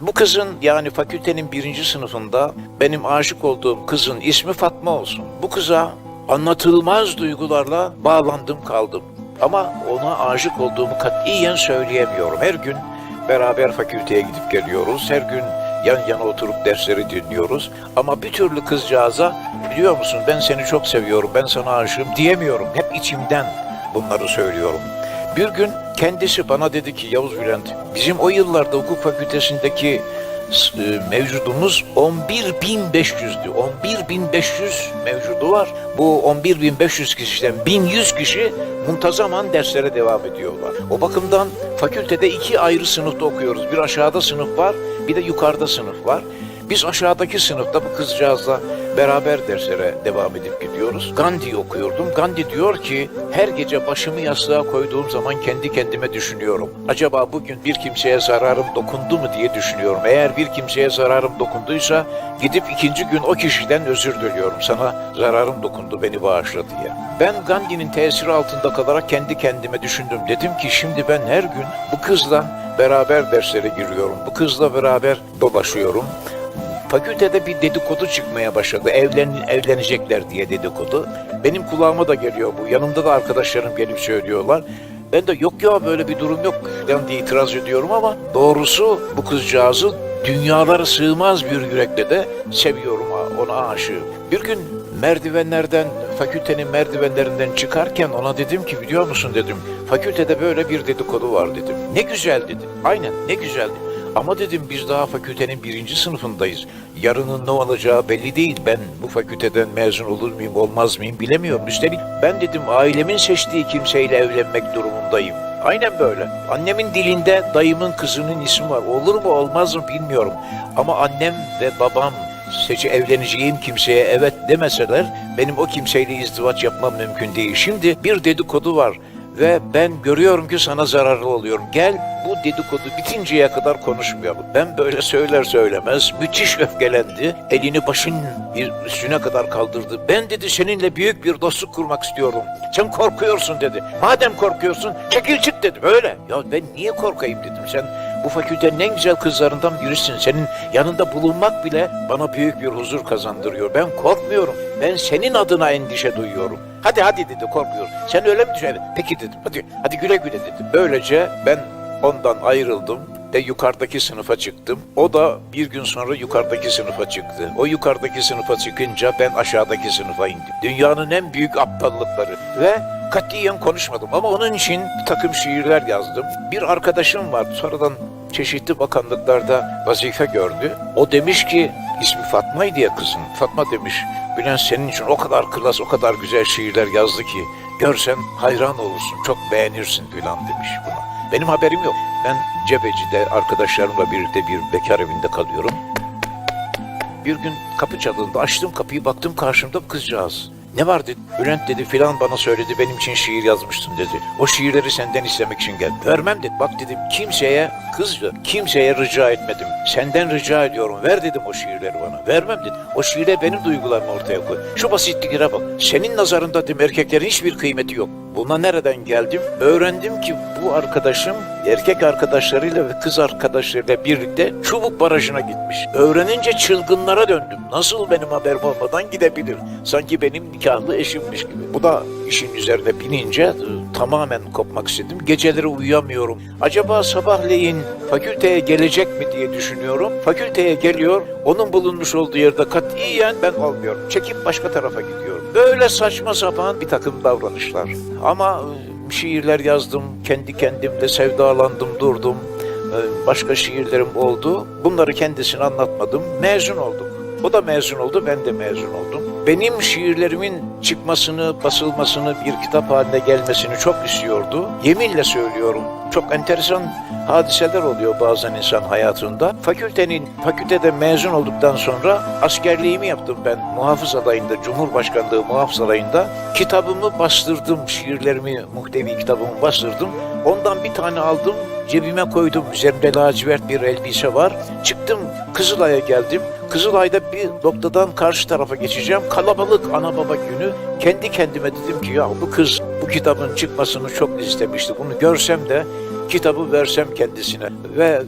Bu kızın yani fakültenin birinci sınıfında benim aşık olduğum kızın ismi Fatma olsun. Bu kıza anlatılmaz duygularla bağlandım kaldım. Ama ona aşık olduğumu katiyen söyleyemiyorum. Her gün beraber fakülteye gidip geliyoruz. Her gün yan yana oturup dersleri dinliyoruz. Ama bir türlü kızcağıza biliyor musun ben seni çok seviyorum, ben sana aşığım diyemiyorum. Hep içimden bunları söylüyorum. Bir gün kendisi bana dedi ki Yavuz Bülent, bizim o yıllarda hukuk fakültesindeki e, mevcudumuz 11.500'dü. 11.500 mevcudu var. Bu 11.500 kişiden 1100 kişi muntazaman derslere devam ediyorlar. O bakımdan fakültede iki ayrı sınıfta okuyoruz. Bir aşağıda sınıf var, bir de yukarıda sınıf var. Biz aşağıdaki sınıfta bu kızcağızla beraber derslere devam edip gidiyoruz. Gandhi okuyordum. Gandhi diyor ki her gece başımı yastığa koyduğum zaman kendi kendime düşünüyorum. Acaba bugün bir kimseye zararım dokundu mu diye düşünüyorum. Eğer bir kimseye zararım dokunduysa gidip ikinci gün o kişiden özür diliyorum. Sana zararım dokundu beni bağışla diye. Ben Gandhi'nin tesiri altında kalarak kendi kendime düşündüm. Dedim ki şimdi ben her gün bu kızla beraber derslere giriyorum. Bu kızla beraber dolaşıyorum. Fakültede bir dedikodu çıkmaya başladı. Evlen, evlenecekler diye dedikodu. Benim kulağıma da geliyor bu. Yanımda da arkadaşlarım gelip söylüyorlar. Ben de yok ya böyle bir durum yok falan diye itiraz ediyorum ama doğrusu bu kızcağızı dünyalara sığmaz bir yürekle de seviyorum, ona aşığım. Bir gün merdivenlerden, fakültenin merdivenlerinden çıkarken ona dedim ki biliyor musun dedim, fakültede böyle bir dedikodu var dedim. Ne güzel dedim, aynen ne güzel dedim. Ama dedim biz daha fakültenin birinci sınıfındayız. Yarının ne olacağı belli değil. Ben bu fakülteden mezun olur muyum olmaz mıyım bilemiyorum. Üstelik ben dedim ailemin seçtiği kimseyle evlenmek durumundayım. Aynen böyle. Annemin dilinde dayımın kızının ismi var. Olur mu olmaz mı bilmiyorum. Ama annem ve babam seçi evleneceğim kimseye evet demeseler benim o kimseyle izdivaç yapmam mümkün değil. Şimdi bir dedikodu var ve ben görüyorum ki sana zararlı oluyorum. Gel bu dedikodu bitinceye kadar konuşmayalım. Ben böyle söyler söylemez müthiş öfkelendi. Elini başın üstüne kadar kaldırdı. Ben dedi seninle büyük bir dostluk kurmak istiyorum. Sen korkuyorsun dedi. Madem korkuyorsun çekil çık dedim. Öyle. Ya ben niye korkayım dedim. Sen bu fakültenin en güzel kızlarından birisin. Senin yanında bulunmak bile bana büyük bir huzur kazandırıyor. Ben korkmuyorum. Ben senin adına endişe duyuyorum. Hadi hadi dedi korkuyorum. Sen öyle mi düşünüyorsun? Peki dedim. Hadi hadi güle güle dedim. Böylece ben ondan ayrıldım ve yukarıdaki sınıfa çıktım. O da bir gün sonra yukarıdaki sınıfa çıktı. O yukarıdaki sınıfa çıkınca ben aşağıdaki sınıfa indim. Dünyanın en büyük aptallıkları ve katiyen konuşmadım ama onun için bir takım şiirler yazdım. Bir arkadaşım vardı sonradan çeşitli bakanlıklarda vazife gördü. O demiş ki ismi Fatma'ydı ya kızın. Fatma demiş Bülent senin için o kadar klas, o kadar güzel şiirler yazdı ki görsen hayran olursun, çok beğenirsin filan demiş buna. Benim haberim yok. Ben Cebeci'de arkadaşlarımla birlikte bir bekar evinde kalıyorum. Bir gün kapı çalındı. Açtım kapıyı baktım karşımda kızcağız. Ne var dedi. Bülent dedi filan bana söyledi benim için şiir yazmıştın dedi. O şiirleri senden istemek için geldim. Vermem dedi. Bak dedim kimseye kızdı. Kimseye rica etmedim. Senden rica ediyorum. Ver dedim o şiirleri bana. Vermem dedi. O şiirle benim duygularımı ortaya koy. Şu basitliklere bak. Senin nazarında dedim erkeklerin hiçbir kıymeti yok. Buna nereden geldim? Öğrendim ki bu arkadaşım erkek arkadaşlarıyla ve kız arkadaşlarıyla birlikte Çubuk Barajı'na gitmiş. Öğrenince çılgınlara döndüm. Nasıl benim haberim olmadan gidebilir? Sanki benim nikahlı eşimmiş gibi. Bu da işin üzerine binince e, tamamen kopmak istedim. Geceleri uyuyamıyorum. Acaba sabahleyin fakülteye gelecek mi diye düşünüyorum. Fakülteye geliyor. Onun bulunmuş olduğu yerde katiyen ben olmuyorum. Çekip başka tarafa gidiyorum. Böyle saçma sapan bir takım davranışlar. Ama e, şiirler yazdım, kendi kendimle sevdalandım, durdum. E, Başka şiirlerim oldu. Bunları kendisine anlatmadım. Mezun olduk. O da mezun oldu, ben de mezun oldum. Benim şiirlerimin çıkmasını, basılmasını, bir kitap haline gelmesini çok istiyordu. Yeminle söylüyorum. Çok enteresan hadiseler oluyor bazen insan hayatında. Fakültenin, fakültede mezun olduktan sonra askerliğimi yaptım ben muhafız alayında, Cumhurbaşkanlığı muhafız alayında. Kitabımı bastırdım, şiirlerimi, muhtevi kitabımı bastırdım. Ondan bir tane aldım, cebime koydum. Üzerimde lacivert bir elbise var. Çıktım, Kızılay'a geldim. Kızılay'da bir noktadan karşı tarafa geçeceğim. Kalabalık ana baba günü. Kendi kendime dedim ki ya bu kız bu kitabın çıkmasını çok istemişti. Bunu görsem de kitabı versem kendisine ve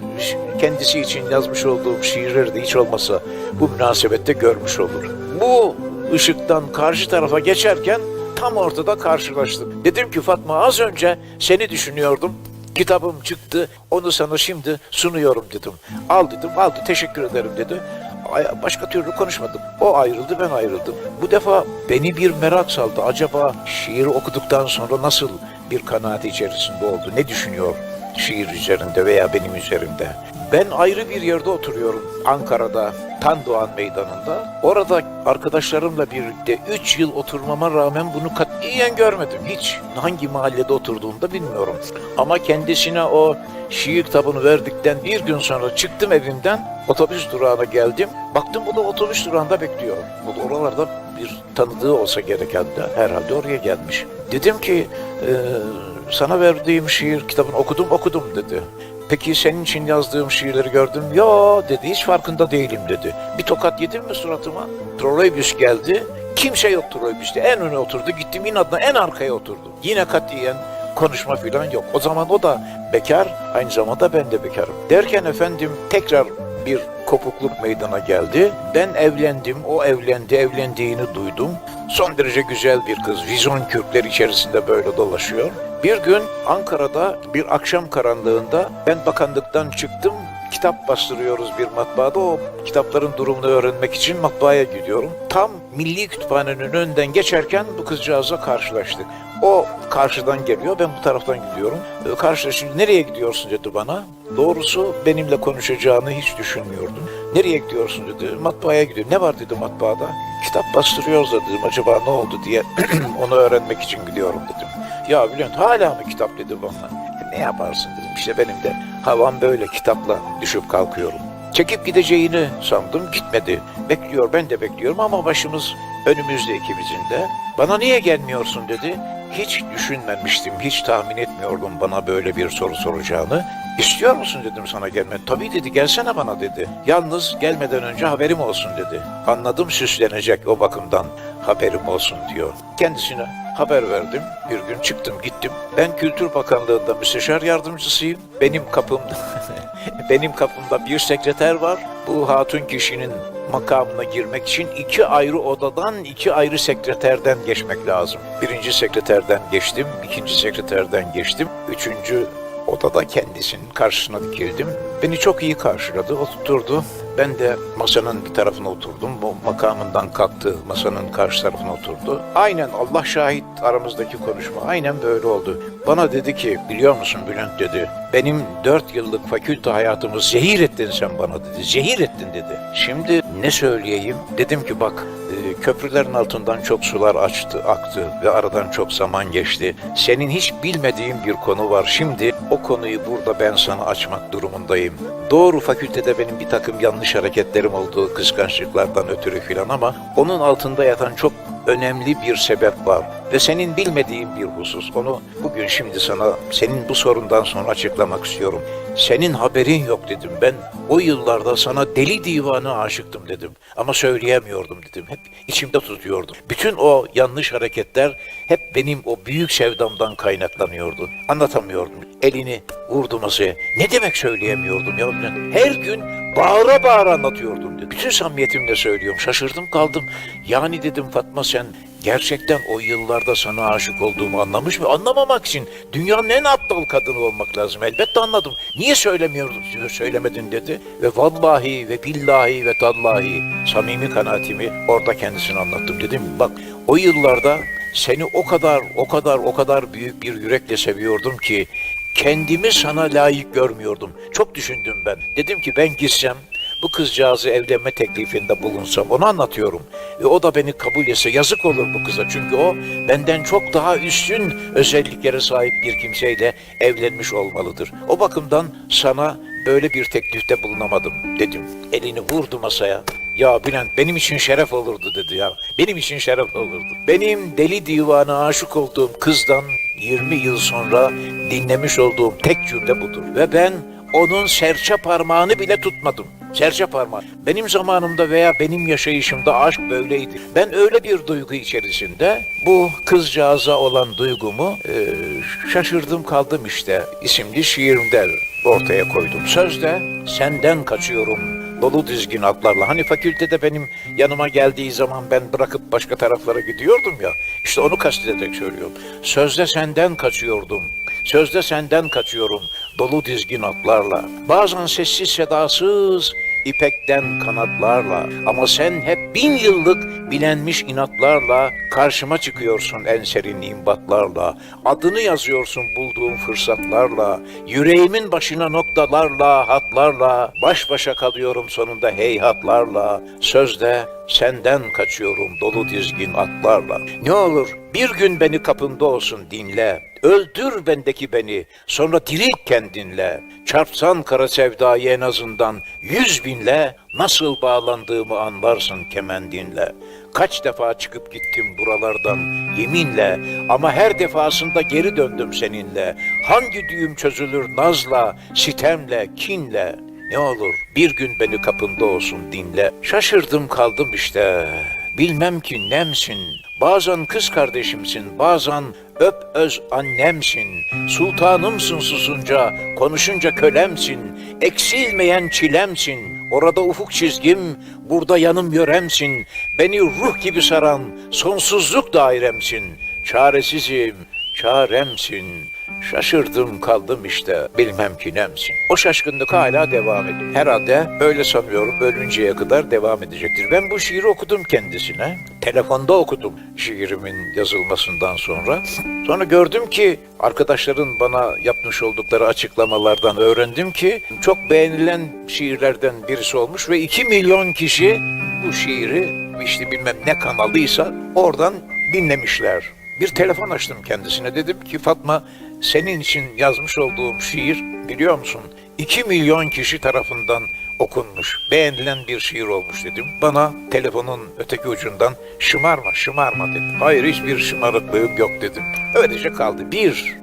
kendisi için yazmış olduğum şiirleri de hiç olmasa bu münasebette görmüş olur. Bu ışıktan karşı tarafa geçerken tam ortada karşılaştık. Dedim ki Fatma az önce seni düşünüyordum. Kitabım çıktı. Onu sana şimdi sunuyorum dedim. Al dedim. Aldı. Teşekkür ederim dedi. Başka türlü konuşmadım. O ayrıldı, ben ayrıldım. Bu defa beni bir merak saldı. Acaba şiiri okuduktan sonra nasıl bir kanaat içerisinde oldu? Ne düşünüyor şiir üzerinde veya benim üzerimde? Ben ayrı bir yerde oturuyorum. Ankara'da, Tandoğan Meydanı'nda. Orada arkadaşlarımla birlikte 3 yıl oturmama rağmen bunu katiyen görmedim. Hiç hangi mahallede oturduğumu da bilmiyorum. Ama kendisine o şiir kitabını verdikten bir gün sonra çıktım evimden. Otobüs durağına geldim. Baktım bu da otobüs durağında bekliyor. Bu da oralarda bir tanıdığı olsa gereken de herhalde oraya gelmiş. Dedim ki "Ee, sana verdiğim şiir kitabını okudum okudum dedi. Peki senin için yazdığım şiirleri gördüm. Yo dedi hiç farkında değilim dedi. Bir tokat yedin mi suratıma? Troleybüs geldi. Kimse yok troleybüste. En öne oturdu. Gittim inadına en arkaya oturdum. Yine katiyen konuşma filan yok. O zaman o da bekar, aynı zamanda ben de bekarım. Derken efendim tekrar bir kopukluk meydana geldi. Ben evlendim, o evlendi, evlendiğini duydum. Son derece güzel bir kız, vizon kürkler içerisinde böyle dolaşıyor. Bir gün Ankara'da bir akşam karanlığında ben bakanlıktan çıktım. Kitap bastırıyoruz bir matbaada. O kitapların durumunu öğrenmek için matbaaya gidiyorum. Tam Milli Kütüphane'nin önünden geçerken bu kızcağızla karşılaştık. O karşıdan geliyor, ben bu taraftan gidiyorum. Ee, Karşılaşınca nereye gidiyorsun dedi bana. Doğrusu benimle konuşacağını hiç düşünmüyordum. Nereye gidiyorsun dedi. Matbaaya gidiyorum. Ne var dedi matbaada. Kitap bastırıyoruz dedim. Acaba ne oldu diye onu öğrenmek için gidiyorum dedim. Ya Bülent hala mı kitap dedi bana. "E, ne yaparsın dedim. İşte benim de havam böyle kitapla düşüp kalkıyorum. Çekip gideceğini sandım gitmedi. Bekliyor ben de bekliyorum ama başımız önümüzde ikimizin de. Bana niye gelmiyorsun dedi. Hiç düşünmemiştim, hiç tahmin etmiyordum bana böyle bir soru soracağını. İstiyor musun dedim sana gelmeni. Tabii dedi gelsene bana dedi. Yalnız gelmeden önce haberim olsun dedi. Anladım süslenecek o bakımdan haberim olsun diyor. Kendisine haber verdim. Bir gün çıktım gittim. Ben Kültür Bakanlığı'nda müsteşar yardımcısıyım. Benim kapımda benim kapımda bir sekreter var. Bu hatun kişinin makamına girmek için iki ayrı odadan, iki ayrı sekreterden geçmek lazım. Birinci sekreterden geçtim, ikinci sekreterden geçtim, üçüncü odada kendisinin karşısına dikildim. Beni çok iyi karşıladı, oturtturdu. Ben de masanın bir tarafına oturdum. Bu makamından kalktı, masanın karşı tarafına oturdu. Aynen Allah şahit aramızdaki konuşma aynen böyle oldu. Bana dedi ki, biliyor musun Bülent dedi, benim dört yıllık fakülte hayatımı zehir ettin sen bana dedi, zehir ettin dedi. Şimdi ne söyleyeyim? Dedim ki bak, e, köprülerin altından çok sular açtı, aktı ve aradan çok zaman geçti. Senin hiç bilmediğin bir konu var. Şimdi o konuyu burada ben sana açmak durumundayım. Doğru fakültede benim bir takım yanlış hareketlerim oldu kıskançlıklardan ötürü filan ama onun altında yatan çok önemli bir sebep var ve senin bilmediğin bir husus. Onu bugün şimdi sana senin bu sorundan sonra açıklamak istiyorum. Senin haberin yok dedim. Ben o yıllarda sana deli divanı aşıktım dedim. Ama söyleyemiyordum dedim. Hep içimde tutuyordum. Bütün o yanlış hareketler hep benim o büyük sevdamdan kaynaklanıyordu. Anlatamıyordum. Elini vurdu masaya. Ne demek söyleyemiyordum ya? Her gün bağıra bağıra anlatıyordum. Bütün samimiyetimle söylüyorum. Şaşırdım kaldım. Yani dedim Fatma sen gerçekten o yıllarda sana aşık olduğumu anlamış mı? Anlamamak için dünyanın en aptal kadını olmak lazım. Elbette anladım. Niye söylemiyorsun, söylemedin dedi. Ve vallahi ve billahi ve tallahi samimi kanaatimi orada kendisine anlattım. Dedim bak o yıllarda seni o kadar o kadar o kadar büyük bir yürekle seviyordum ki kendimi sana layık görmüyordum. Çok düşündüm ben. Dedim ki ben gitsem bu kızcağızı evlenme teklifinde bulunsam onu anlatıyorum. Ve o da beni kabul etse yazık olur bu kıza. Çünkü o benden çok daha üstün özelliklere sahip bir kimseyle evlenmiş olmalıdır. O bakımdan sana böyle bir teklifte bulunamadım dedim. Elini vurdu masaya. Ya Bülent benim için şeref olurdu dedi ya. Benim için şeref olurdu. Benim deli divana aşık olduğum kızdan 20 yıl sonra dinlemiş olduğum tek cümle budur. Ve ben onun serçe parmağını bile tutmadım. Serçe parmağı. Benim zamanımda veya benim yaşayışımda aşk böyleydi. Ben öyle bir duygu içerisinde bu kızcağıza olan duygumu e, şaşırdım kaldım işte isimli şiirimde ortaya koydum. Sözde senden kaçıyorum dolu dizgin atlarla. Hani fakültede benim yanıma geldiği zaman ben bırakıp başka taraflara gidiyordum ya. İşte onu kastederek söylüyorum. Sözde senden kaçıyordum. Sözde senden kaçıyorum dolu dizgin atlarla. Bazen sessiz sedasız ipekten kanatlarla. Ama sen hep bin yıllık bilenmiş inatlarla karşıma çıkıyorsun en serin imbatlarla. Adını yazıyorsun bulduğum fırsatlarla. Yüreğimin başına noktalarla, hatlarla. Baş başa kalıyorum sonunda heyhatlarla. Sözde senden kaçıyorum dolu dizgin atlarla. Ne olur bir gün beni kapında olsun dinle. Öldür bendeki beni, sonra dirilt kendinle. Çarpsan kara sevdayı en azından yüz binle, nasıl bağlandığımı anlarsın kemendinle. Kaç defa çıkıp gittim buralardan yeminle ama her defasında geri döndüm seninle. Hangi düğüm çözülür nazla, sitemle, kinle? Ne olur bir gün beni kapında olsun dinle. Şaşırdım kaldım işte. Bilmem ki nemsin. Bazen kız kardeşimsin, bazen öp öz annemsin. Sultanımsın susunca, konuşunca kölemsin. Eksilmeyen çilemsin. Orada ufuk çizgim, burada yanım yöremsin. Beni ruh gibi saran sonsuzluk dairemsin. Çaresizim, çaremsin. Şaşırdım kaldım işte bilmem ki nemsin. O şaşkınlık hala devam ediyor. Herhalde öyle sanıyorum ölünceye kadar devam edecektir. Ben bu şiiri okudum kendisine. Telefonda okudum şiirimin yazılmasından sonra. Sonra gördüm ki arkadaşların bana yapmış oldukları açıklamalardan öğrendim ki çok beğenilen şiirlerden birisi olmuş ve 2 milyon kişi bu şiiri işte bilmem ne kanalıysa oradan dinlemişler. Bir telefon açtım kendisine. Dedim ki Fatma senin için yazmış olduğum şiir biliyor musun? 2 milyon kişi tarafından okunmuş. Beğenilen bir şiir olmuş dedim. Bana telefonun öteki ucundan şımarma şımarma dedi. Hayır hiçbir şımarıklığım yok dedim. Öylece kaldı. Bir